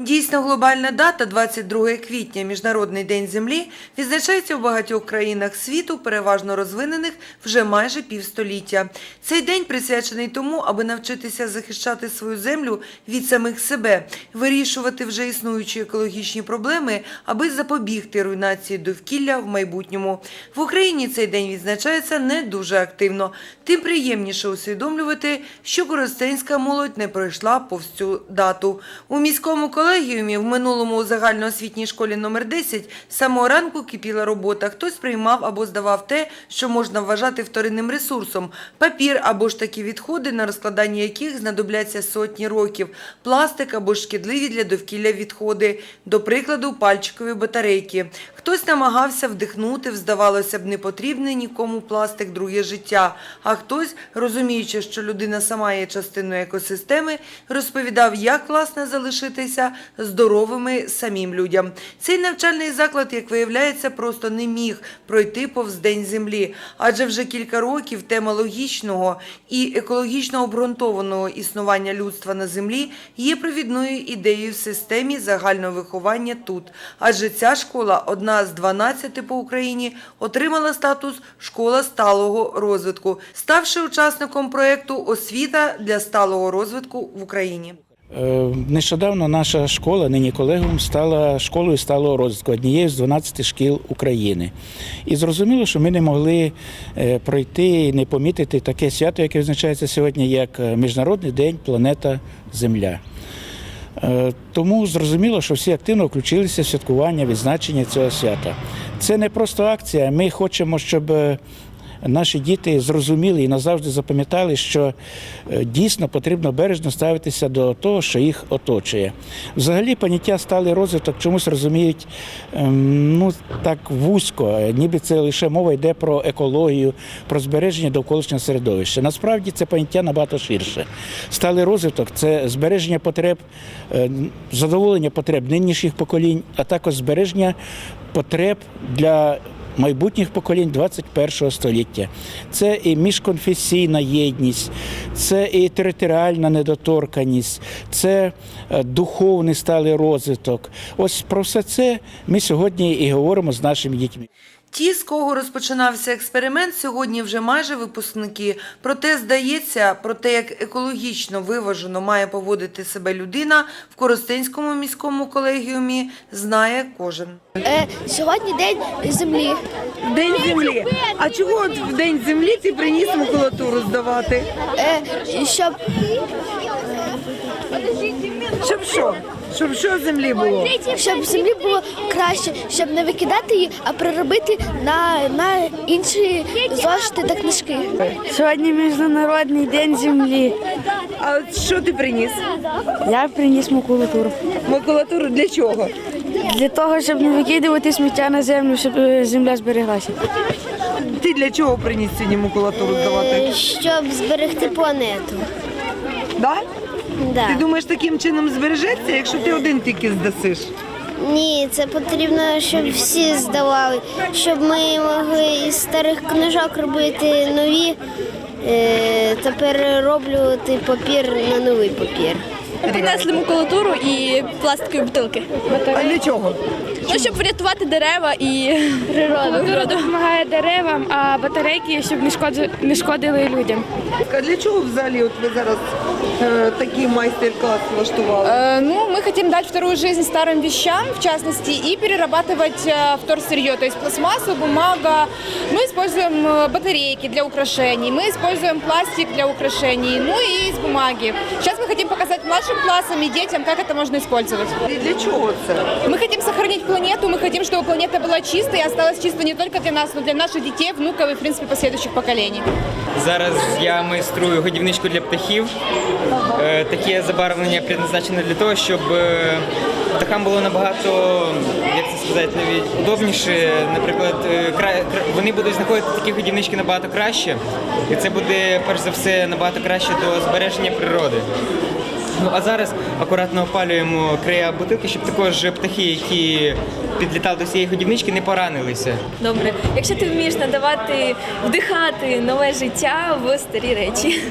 Дійсно, глобальна дата 22 квітня, Міжнародний день землі, відзначається в багатьох країнах світу, переважно розвинених вже майже півстоліття. Цей день присвячений тому, аби навчитися захищати свою землю від самих себе, вирішувати вже існуючі екологічні проблеми, аби запобігти руйнації довкілля в майбутньому. В Україні цей день відзначається не дуже активно. Тим приємніше усвідомлювати, що коростенська молодь не пройшла повз цю дату. У міському колегіумі в минулому загальноосвітній школі номер 10 з самого ранку кипіла робота. Хтось приймав або здавав те, що можна вважати вторинним ресурсом – папір або ж такі відходи, на розкладання яких знадобляться сотні років, пластик або ж шкідливі для довкілля відходи, до прикладу, пальчикові батарейки. Хтось намагався вдихнути, здавалося б, непотрібний нікому пластик друге життя, а хтось, розуміючи, що людина сама є частиною екосистеми, розповідав, як власне залишитися здоровими самим людям. Цей навчальний заклад, як виявляється, просто не міг пройти повз День землі, адже вже кілька років тема логічного і екологічно обґрунтованого існування людства на землі є провідною ідеєю в системі загального виховання тут. Адже ця школа, одна з 12 по Україні, отримала статус школа сталого розвитку, ставши учасником проєкту Освіта для сталого розвитку в Україні. Е, Нещодавно наша школа, нині колегіум, стала школою сталого розвитку, однією з 12 шкіл України. І зрозуміло, що ми не могли е, пройти і не помітити таке свято, яке визначається сьогодні як е, Міжнародний день планета Земля. Тому зрозуміло, що всі активно включилися в святкування, відзначення цього свята. Це не просто акція. Ми хочемо, щоб наші діти зрозуміли і назавжди запам'ятали, що е, дійсно потрібно бережно ставитися до того, що їх оточує. Взагалі, поняття сталий розвиток чомусь розуміють ем, ну так вузько, ніби це лише мова йде про екологію, про збереження довколишнього середовища. Насправді це поняття набагато ширше. Сталий розвиток це збереження потреб, е, задоволення потреб нинішніх поколінь, а також збереження потреб для майбутніх поколінь 21 століття. Це і міжконфесійна єдність, це і територіальна недоторканість, це е, духовний сталий розвиток. Ось про все це ми сьогодні і говоримо з нашими дітьми. Ті, з кого розпочинався експеримент, сьогодні вже майже випускники. Проте здається, про те, як екологічно виважено має поводити себе людина в Коростенському міському колегіумі, знає кожен. Е, сьогодні день землі. День землі. А чого от в день землі ти приніс макулатуру здавати? Е, щоб Щоб що? Щоб що землі було? щоб землі було краще, щоб не викидати її, а переробити на, на інші зошити та книжки. Сьогодні міжнародний день землі. А от що ти приніс? Я приніс макулатуру. Макулатуру для чого? Для того, щоб не викидувати сміття на землю, щоб е, земля збереглася. Ти для чого приніс сьогодні макулатуру здавати? Щоб зберегти планету. Да? Да. Ти думаєш, таким чином збережеться, якщо ти один тільки здасиш? Ні, це потрібно, щоб всі здавали, щоб ми могли із старих книжок робити нові е, роблю перероблювати папір на новий папір. Принесли макулатуру і пластикові бутилки. А для чого? Ну, щоб врятувати дерева і природу. природу. Допомагає деревам, а батарейки, щоб не шкодили, не шкодили людям. А для чого взагалі от ви зараз е, такий майстер-клас влаштували? Э, Ну, мы хотим дать вторую жизнь старым вещам, в частности, и перерабатывать э, вторсырье, то есть пластмассу, бумага. Мы используем э, батарейки для украшений, мы используем пластик для украшений, ну и из бумаги. Сейчас мы хотим показать младшим классам и детям, как это можно использовать. І для чого це? Мы хотим сохранить планету, мы хотим, чтобы планета была чистой и осталась чистой не только для нас, но для наших детей, внуков и, в принципе, последующих поколений. Зараз я майструю годівничку для птахів. Е, Таке забарвлення предназначене для того, щоб е, птахам було набагато, як це сказати, навіть удобніше. Наприклад, е, кра- кра- вони будуть знаходити такі годівнички набагато краще, і це буде перш за все набагато краще до збереження природи. Ну а зараз акуратно опалюємо края бутилки, щоб також птахи, які підлітали до цієї годівнички, не поранилися. Добре, якщо ти вмієш надавати, вдихати нове життя в старі речі.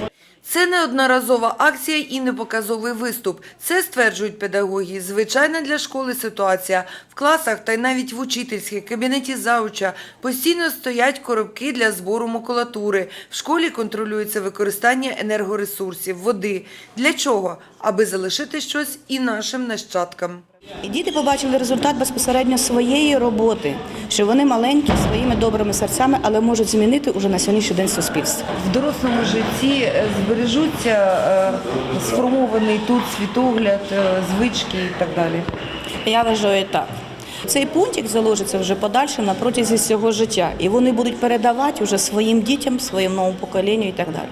Це не одноразова акція і не показовий виступ. Це, стверджують педагоги, звичайна для школи ситуація. В класах та й навіть в учительських кабінеті зауча постійно стоять коробки для збору макулатури. В школі контролюється використання енергоресурсів, води. Для чого? Аби залишити щось і нашим нащадкам. І діти побачили результат безпосередньо своєї роботи, що вони маленькі своїми добрими серцями, але можуть змінити уже на сьогоднішній день суспільство. В дорослому житті е, збережуться е, сформований тут світогляд, е, звички і так далі. Я вважаю так. Цей пунктик заложиться вже подальше на протязі всього життя, і вони будуть передавати вже своїм дітям, своєму новому поколінню і так далі.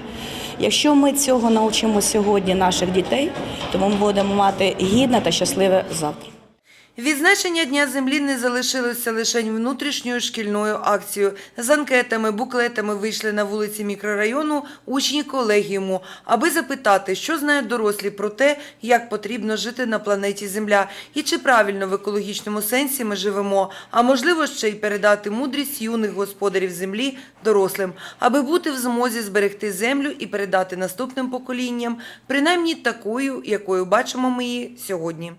Якщо ми цього навчимо сьогодні наших дітей, то ми будемо мати гідне та щасливе завтра. Відзначення Дня землі не залишилося лише внутрішньою шкільною акцією. З анкетами, буклетами вийшли на вулиці мікрорайону учні колегіуму, аби запитати, що знають дорослі про те, як потрібно жити на планеті Земля і чи правильно в екологічному сенсі ми живемо, а можливо ще й передати мудрість юних господарів землі дорослим, аби бути в змозі зберегти землю і передати наступним поколінням, принаймні такою, якою бачимо ми її сьогодні.